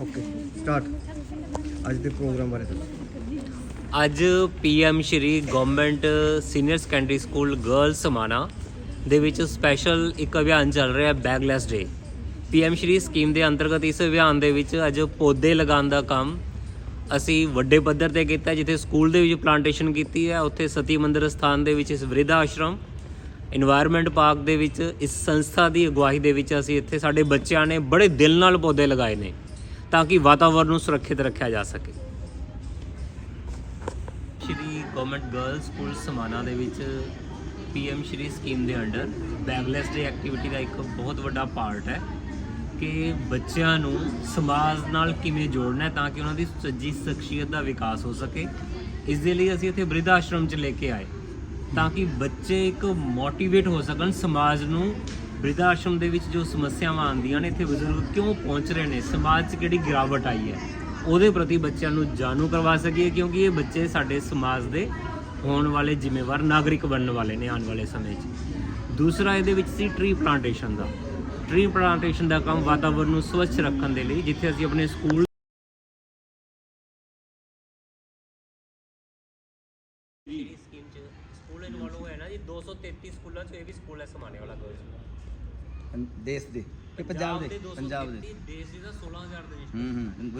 Okay start ਅੱਜ ਦੇ programme ਬਾਰੇ ਦੱਸੋ। ਅੱਜ PM Shri government senior secondary school girl Samana ਦੇ ਵਿੱਚ ਸਪੈਸ਼ਲ ਇੱਕ ਅਭਿਆਨ ਚੱਲ ਰਿਹਾ ਬੈਗਲੈਸ ਡੇ ਪੀਐਮ ਸ਼੍ਰੀ ਸਕੀਮ ਦੇ ਅੰਤਰਗਤ ਇਸ ਅਭਿਆਨ ਦੇ ਵਿੱਚ ਅੱਜ ਪੌਦੇ ਲਗਾਉਣ ਦਾ ਕੰਮ ਅਸੀਂ ਵੱਡੇ ਪੱਧਰ ਤੇ ਕੀਤਾ, ਜਿੱਥੇ ਸਕੂਲ ਦੇ ਵਿੱਚ ਪਲਾਂਟੇਸ਼ਨ ਕੀਤੀ ਹੈ, ਉੱਥੇ ਸਤੀ ਮੰਦਰ ਸਥਾਨ ਦੇ ਵਿੱਚ ਇਸ ਵਿਰਧ ਆਸ਼ਰਮ এনवायरमेंट ਪਾਰਕ ਦੇ ਵਿੱਚ ਇਸ ਸੰਸਥਾ ਦੀ ਅਗਵਾਈ ਦੇ ਵਿੱਚ ਅਸੀਂ ਇੱਥੇ ਸਾਡੇ ਬੱਚਿਆਂ ਨੇ ਬੜੇ ਦਿਲ ਨਾਲ ਪੌਦੇ ਲਗਾਏ ਨੇ। ਤਾਂ ਕਿ ਵਾਤਾਵਰਣ ਨੂੰ ਸੁਰੱਖਿਅਤ ਰੱਖਿਆ ਜਾ ਸਕੇ। Shri government girls school Samana ਦੇ ਵਿੱਚ ਪੀਐਮ ਸ਼੍ਰੀ ਸਕੀਮ ਦੇ ਅੰਡਰ ਬੈਗਲੈਸ ਡੇ ਐਕਟੀਵਿਟੀ ਦਾ ਇੱਕ ਬਹੁਤ ਵੱਡਾ ਪਾਰਟ ਹੈ ਕਿ ਬੱਚਿਆਂ ਨੂੰ ਸਮਾਜ ਨਾਲ ਕਿਵੇਂ ਜੋੜਨਾ ਹੈ ਤਾਂ ਕਿ ਉਹਨਾਂ ਦੀ ਸੱਜੀ ਸ਼ਖਸੀਅਤ ਦਾ ਵਿਕਾਸ ਹੋ ਸਕੇ। ਇਸ ਦੇ ਲਈ ਅਸੀਂ ਇੱਥੇ ਬ੍ਰਿਧ ਆਸ਼ਰਮ 'ਚ ਲੈ ਕੇ ਆਏ ਤਾਂ ਕਿ ਬੱਚੇ ਇੱਕ ਮੋਟੀਵੇਟ ਹੋ ਸਕਣ ਸਮਾਜ ਨੂੰ ਬ੍ਰਿਧ ਆਸ਼ਰਮ ਦੇ ਵਿੱਚ ਜੋ ਸਮੱਸਿਆਵਾਂ ਆਉਂਦੀਆਂ ਨੇ, ਇੱਥੇ ਬਜ਼ੁਰਗ ਕਿਉਂ ਪਹੁੰਚ ਰਹੇ ਨੇ? ਸਮਾਜ 'ਚ ਕਿਹੜੀ ਗਿਰਾਵਟ ਆਈ ਹੈ? ਉਹਦੇ ਪ੍ਰਤੀ ਬੱਚਿਆਂ ਨੂੰ ਜਾਣੂ ਕਰਵਾ ਸਕੀਏ, ਕਿਉਂਕਿ ਇਹ ਬੱਚੇ ਸਾਡੇ ਸਮਾਜ ਦੇ ਹੋਣ ਵਾਲੇ ਜ਼ਿੰਮੇਵਾਰ ਨਾਗਰਿਕ ਬਣਨ ਵਾਲੇ ਨੇ ਆਉਣ ਵਾਲੇ ਸਮੇਂ 'ਚ। ਦੂਸਰਾ, ਇਹਦੇ ਵਿੱਚ ਸੀ ਟ੍ਰੀ ਪਲਾਂਟੇਸ਼ਨ ਦਾ। ਟ੍ਰੀ ਪਲਾਂਟੇਸ਼ਨ ਦਾ ਕੰਮ ਵਾਤਾਵਰਣ ਨੂੰ ਸਵੱਛ ਰੱਖਣ ਦੇ ਲਈ, ਜਿੱਥੇ ਅਸੀਂ ਆਪਣੇ ਸਕੂਲ ਸਕੂਲ ਇਨਵੋਲਵ ਹੋਇਆ ਨਾ ਜੀ 233 ਸਕੂਲਾਂ 'ਚ ਇਹ ਵੀ ਸਕੂਲ ਹੈ, ਸਮਾਣੇ ਵਾਲਾ ਗਰਲਸ ਦੇਸ਼ ਦੇ ਕਿ ਪੰਜਾਬ ਦੇ 233, ਪੰਜਾਬ ਦੇ। ਦੇਸ਼ ਦੀ ਤਾਂ 16000 ਦੇ ਵਿੱਚ। ਹੂੰ ਹੂੰ